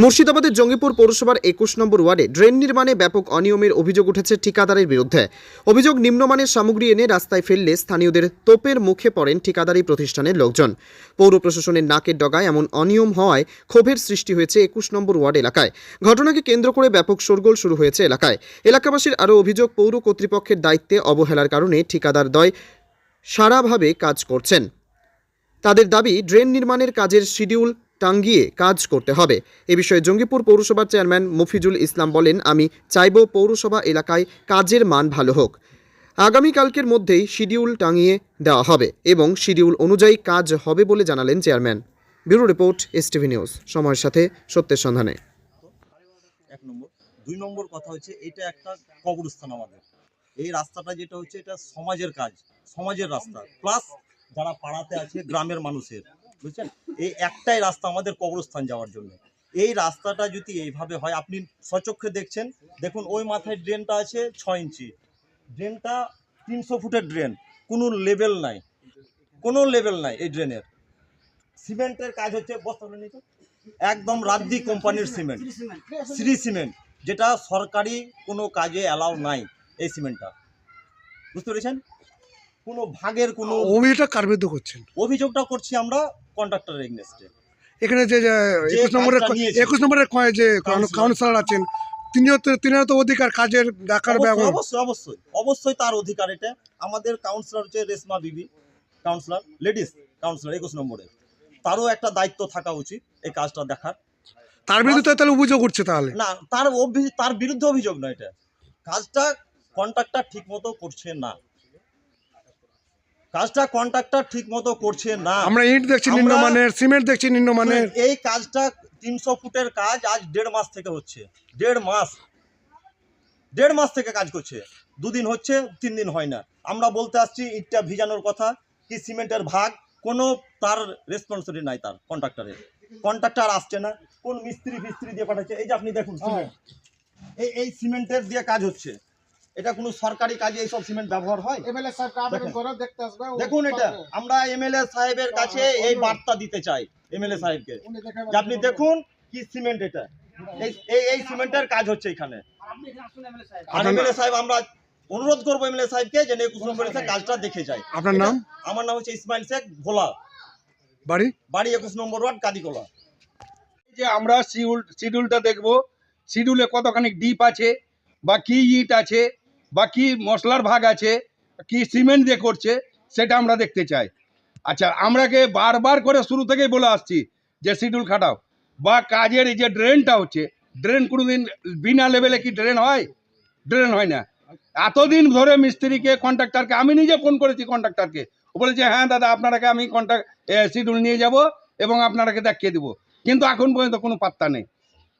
মুর্শিদাবাদের জঙ্গিপুর পৌরসভার একুশ নম্বর ওয়ার্ডে ড্রেন নির্মাণে ব্যাপক অনিয়মের অভিযোগ উঠেছে ঠিকাদারের বিরুদ্ধে। অভিযোগ, নিম্নমানের সামগ্রী এনে রাস্তায় ফেললে স্থানীয়দের তোপের মুখে পড়েন ঠিকাদারি প্রতিষ্ঠানের লোকজন। পৌর প্রশাসনের নাকের ডগায় এমন অনিয়ম হওয়ায় ক্ষোভের সৃষ্টি হয়েছে একুশ নম্বর ওয়ার্ড এলাকায়। ঘটনাকে কেন্দ্র করে ব্যাপক শোরগোল শুরু হয়েছে এলাকায়। এলাকাবাসীর আরও অভিযোগ, পৌর কর্তৃপক্ষের দায়িত্বে অবহেলার কারণে ঠিকাদার দয় সারাভাবে কাজ করছেন। তাদের দাবি, ড্রেন নির্মাণের কাজের শিডিউল টাঙ্গিয়ে কাজ করতে হবে। এ বিষয়ে জঙ্গিপুর পৌরসভার চেয়ারম্যান মফিজুল ইসলাম বলেন, আমি চাইব পৌরসভা এলাকায় কাজের মান ভালো হোক। আগামীকালকের মধ্যেই শিডিউল টাঙিয়ে দেওয়া হবে এবং শিডিউল অনুযায়ী কাজ হবে বলে জানালেন chairman. Bureau report S TV news. সময়ের সাথে সত্যের সন্ধানে। এক নম্বর, দুই নম্বর কথা হচ্ছে, এটা একটা কবরস্থান আমাদের। এই রাস্তাটা যেটা হচ্ছে, এটা সমাজের কাজ, সমাজের রাস্তা। প্লাস যারা পাড়াতে আছে, গ্রামের মানুষের। বুঝছেন? এই একটাই রাস্তা আমাদের কবরস্থান যাওয়ার জন্য। এই রাস্তাটা যদি এইভাবে হয় আপনি সচক্ষে দেখছেন দেখুন ওই মাথায় ড্রেনটা আছে ছ ইঞ্চি। ড্রেনটা তিনশো ফুটের ড্রেন কোনো লেভেল নাই। কোনো লেভেল নাই এই ড্রেনের। সিমেন্টের কাজ হচ্ছে বস্তা একদম রাদ্দি কোম্পানির সিমেন্ট। শ্রী সিমেন্ট যেটা সরকারি কোনো কাজে অ্যালাউ নাই এই সিমেন্টটা। বুঝতে পেরেছেন? কোনো ভাগের কোনো অভিযোগটা কার বিরুদ্ধে করছেন? অভিযোগটা করছি আমরা কন্ট্রাক্টরের এগনেস্টে এখানে যে একুশ নম্বরের একুশ নম্বরের যে কাউন্সিলর। আছেন তিনিও তো তিনারও তো অধিকার কাজের দেখার ব্যবহার। অবশ্যই অবশ্যই অবশ্যই তার অধিকার এটা। আমাদের কাউন্সিলর হচ্ছে রেশমা বিবি কাউন্সিলর লেডিস কাউন্সিলর একুশ নম্বরে। তারও একটা দায়িত্ব থাকা উচিত এই কাজটা দেখার। তার বিরুদ্ধে তাহলে অভিযোগ উঠছে তাহলে। না তার তার বিরুদ্ধে অভিযোগ নয় এটা। কাজটা কন্ট্রাক্টর ঠিক মতো করছে না। কাজটা কন্ট্রাক্টর ঠিক মতো করছে না। আমরা ইট দেখছি নিম্নমানের সিমেন্ট দেখছি নিম্নমানের। এই কাজটা তিনশো ফুটের কাজ আজ দেড় মাস থেকে হচ্ছে। দেড় মাস। দেড় মাস থেকে কাজ করছে। দুদিন হচ্ছে তিন দিন হয় না। আমরা বলতে আসছি ইটটা ভিজানোর কথা কি সিমেন্টের ভাগ? কোনো তার রেসপন্সিবিলিটি নাই তার কন্ট্রাক্টরের কন্ট্রাক্টর আসছে না। কোন মিস্ত্রি ফিস্ত্রি দিয়ে পাঠাচ্ছে? এই যে আপনি দেখুন এই এই সিমেন্টের দিয়ে কাজ হচ্ছে। এটা কোনো সরকারি কাজে এইসব সিমেন্ট ব্যবহার হয়? দেখেন। দেখতে আসবে দেখুন এটা। আমরা এমএলএ সাহেবের কাছে এই বার্তা দিতে চাই এমএলএ সাহেবকে। আপনি দেখুন কি সিমেন্ট এটা। এই এই- এই সিমেন্টের কাজ হচ্ছে এখানে। আর এমএলএ সাহেব আমরা অনুরোধ করব এমএলএ সাহেবকে যে একুশ নম্বর এসে কাজটা দেখে যায়। আপনার নাম? আমার নাম হচ্ছে ইসমাইল শেখ ভোলা। বাড়ি? বাড়ি একুশ নম্বর ওয়ার্ড কাদিকোলা। যে আমরা শিডিউল শিডিউলটা দেখব। শিডিউলে কতখানি ডিপ আছে বা কি ইট আছে বা কি মশলার ভাগ আছে, কি সিমেন্ট দিয়ে করছে, সেটা আমরা দেখতে চাই। আচ্ছা আমরাকে বারবার করে শুরু থেকেই বলে আসছি যে, শিডিউল খাটাও। বা কাজের যে ড্রেনটা হচ্ছে ড্রেন কোনোদিন বিনা লেভেলে কি ড্রেন হয়? ড্রেন হয় না। এতদিন ধরে মিস্ত্রিকে কন্ট্রাক্টরকে আমি নিজে ফোন করেছি কন্ট্রাক্টরকে ও বলেছে হ্যাঁ দাদা, আপনারাকে আমি কন্ট্রাক্ট শিডিউল নিয়ে যাব এবং আপনারাকে দেখিয়ে দেবো। কিন্তু এখন পর্যন্ত কোনো পাত্তা নেই।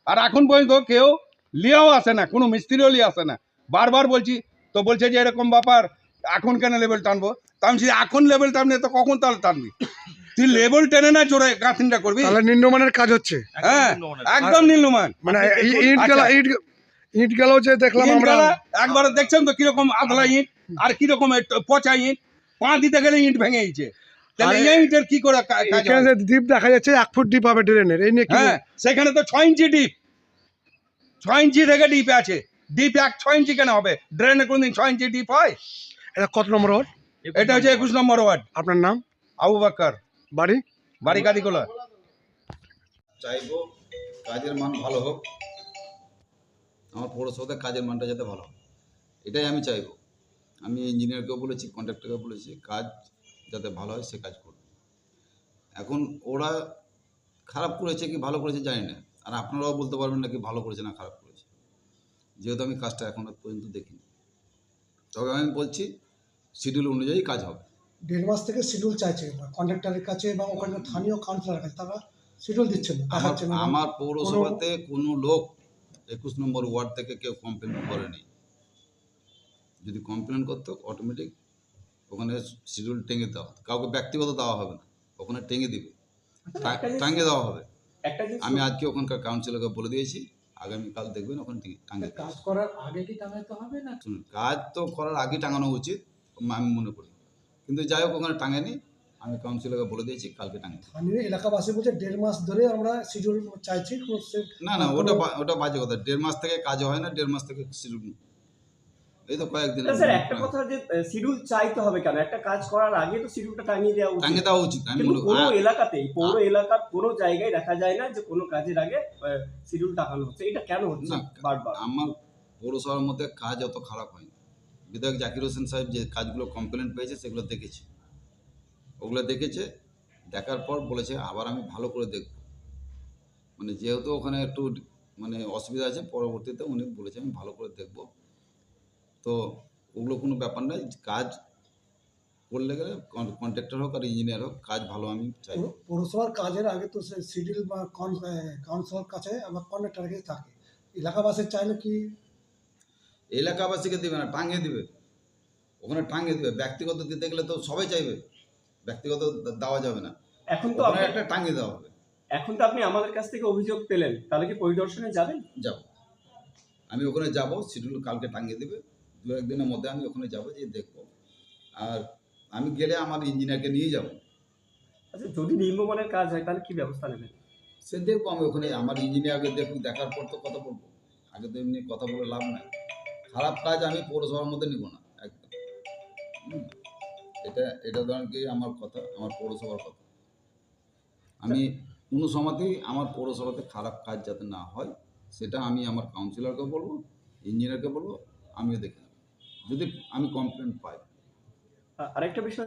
আর এখন পর্যন্ত কেউ লিয়াও আসে না, কোনো মিস্ত্রিও লিয়ে আসে না। বারবার বলছি তো বলছে যে এরকম ব্যাপার এখন কেন লেভেল টানবো? তা আমি এখন লেভেল টানলে তো কখন তাহলে টানবি? তুই লেভেল টেনে না চোরে গাঁথিনটা করবি? তাহলে নিম্নমানের কাজ হচ্ছে। হ্যাঁ একদম নীলমান মানে ইট গেল আচ্ছা। ইট ইট গেল যে দেখলাম আমরা একবার দেখছেন তো কীরকম আধলা ইট আর কীরকম পচা ইট পা দিতে গেলে ইট ভেঙে গেছে। তাহলে এই ইটের কি করে দ্বীপ দেখা যাচ্ছে এক ফুট ডিপ হবে ড্রেনের এই নিয়ে হ্যাঁ সেখানে তো ছয় ইঞ্চি ডিপ ছয় ইঞ্চি থেকে ডিপ আছে। ডিপ এক ছয় ইঞ্চি কেন হবে? ড্রেনে কোনদিন ছয় ইঞ্চি ডিপ হয়? এটা কত নম্বর ওয়ার্ড? এটা হচ্ছে একুশ নম্বর ওয়ার্ড। আপনার নাম? আবু বাক্কার। বাড়ি? বাড়ি কাদিকোলা। চাইব কাজের মান ভালো হোক। আমার পৌরসভাতে কাজের মানটা যাতে ভালো হয়। এটাই আমি চাইব। আমি ইঞ্জিনিয়ারকেও বলেছি কন্ট্রাক্টরকেও বলেছি কাজ যাতে ভালো হয় সে কাজ করবে এখন ওরা খারাপ করেছে কি ভালো করেছে জানি না। আর আপনারাও বলতে পারবেন না কি ভালো করেছে না খারাপ যেহেতু আমি কাজটা এখনও পর্যন্ত দেখিনি। তবে আমি বলছি শিডিউল অনুযায়ী কাজ হবে। দেড় মাস থেকে শিডিউল চাইছে কন্ট্রাক্টরের কাছে এবং ওখানে স্থানীয় কাউন্সিলরের কাছে তারা শিডিউল দিচ্ছে না। আমার দেখাচ্ছে না। আমার পৌরসভাতে কোনো লোক একুশ নম্বর ওয়ার্ড থেকে কেউ কমপ্লেন করেনি। যদি কমপ্লেন করতো অটোমেটিক ওখানে শিডিউল টেঙে দেওয়া হতো। কাউকে ব্যক্তিগত দেওয়া হবে না। ওখানে টেঙে দিবে। টা- টাঙিয়ে দেওয়া হবে। আমি আজকে ওখানকার কাউন্সিলরকে বলে দিয়েছি আগামীকাল দেখবেন ওখানে থেকে টাঙিয়ে কাজ করার আগে কি টাঙাতে হবে না? শুনুন কাজ তো করার আগে টাঙানো উচিত আমি মনে করি। কিন্তু যাই হোক ওখানে টাঙেনি আমি কাউন্সিলরকে বলে দিয়েছি কালকে টাঙে। স্থানীয় এলাকাবাসী বলছে দেড় মাস ধরে আমরা শিডিউল চাইছি না না ওটা ওটা বাজে কথা। দেড় মাস থেকে কাজ হয় না দেড় মাস থেকে শিডিউল এই তো কয়েকদিন স্যার একটা কথা যে শিডিউল চাইতে হবে কেন? একটা কাজ করার আগে তো শিডিউলটা টাঙিয়ে দেওয়া উচিত। টাঙিয়ে দেওয়া উচিত আমি মনে কোনো এলাকাতেই পৌর এলাকার কোনো জায়গায় দেখা যায় না যে কোনো কাজের আগে শিডিউল টাকানো হচ্ছে। এটা কেন হচ্ছে? বারবার। আমার পৌরসভার মধ্যে কাজ অত খারাপ হয়নি। বিধায়ক জাকির হোসেন সাহেব যে কাজগুলো কমপ্লেন পেয়েছে সেগুলো দেখেছে। ওগুলো দেখেছে দেখার পর বলেছে আবার আমি ভালো করে দেখব। মানে যেহেতু ওখানে একটু মানে অসুবিধা আছে পরবর্তীতে উনি বলেছে আমি ভালো করে দেখব। তো ওগুলো কোনো ব্যাপার নয় কাজ করলে গেলে কন্ট্রাক্টর হোক আর ইঞ্জিনিয়ার হোক কাজ ভালো আমি চাই। পৌরসভার কাজের আগে তো সে শিডিউল বা কাউন্সিলর কাছে আমার কন্ট্রাক্টরের কাছে থাকে। এলাকাবাসী চাইলে কি? এলাকাবাসীকে দেবে না টাঙিয়ে দিবে। ওখানে টাঙিয়ে দিবে। ব্যক্তিগত দিতে গেলে তো সবাই চাইবে। ব্যক্তিগত দেওয়া যাবে না। এখন তো ওখানে আপনি একটা টাঙিয়ে দেওয়া হবে। এখন তো আপনি আমাদের কাছ থেকে অভিযোগ পেলেন। তাহলে কি পরিদর্শনে যাবেন? যাব। আমি ওখানে যাব শিডিউল কালকে টাঙিয়ে দেবে। দু একদিনের মধ্যে আমি ওখানে যাব যে দেখব। আর আমি গেলে আমার ইঞ্জিনিয়ারকে নিয়ে যাব। আচ্ছা যদি নিম্নমানের কাজ হয় তাহলে কি ব্যবস্থা নেবেন? সে দেখব আমি ওখানে আমার ইঞ্জিনিয়ারকে দেখুক দেখার পর তো কথা বলব। আগে তো এমনি কথা বলে লাভ নাই। খারাপ কাজ আমি পৌরসভার মধ্যে নিব না একদম। এটা এটা ধরেন কি আমার কথা আমার পৌরসভার কথা। আমি কোনো সময়তেই আমার পৌরসভাতে খারাপ কাজ যাতে না হয় সেটা আমি আমার কাউন্সিলরকে বলব ইঞ্জিনিয়ারকে বলব আমিও দেখে যদি আমি কমপ্লেন পাই। আরেকটা বিষয়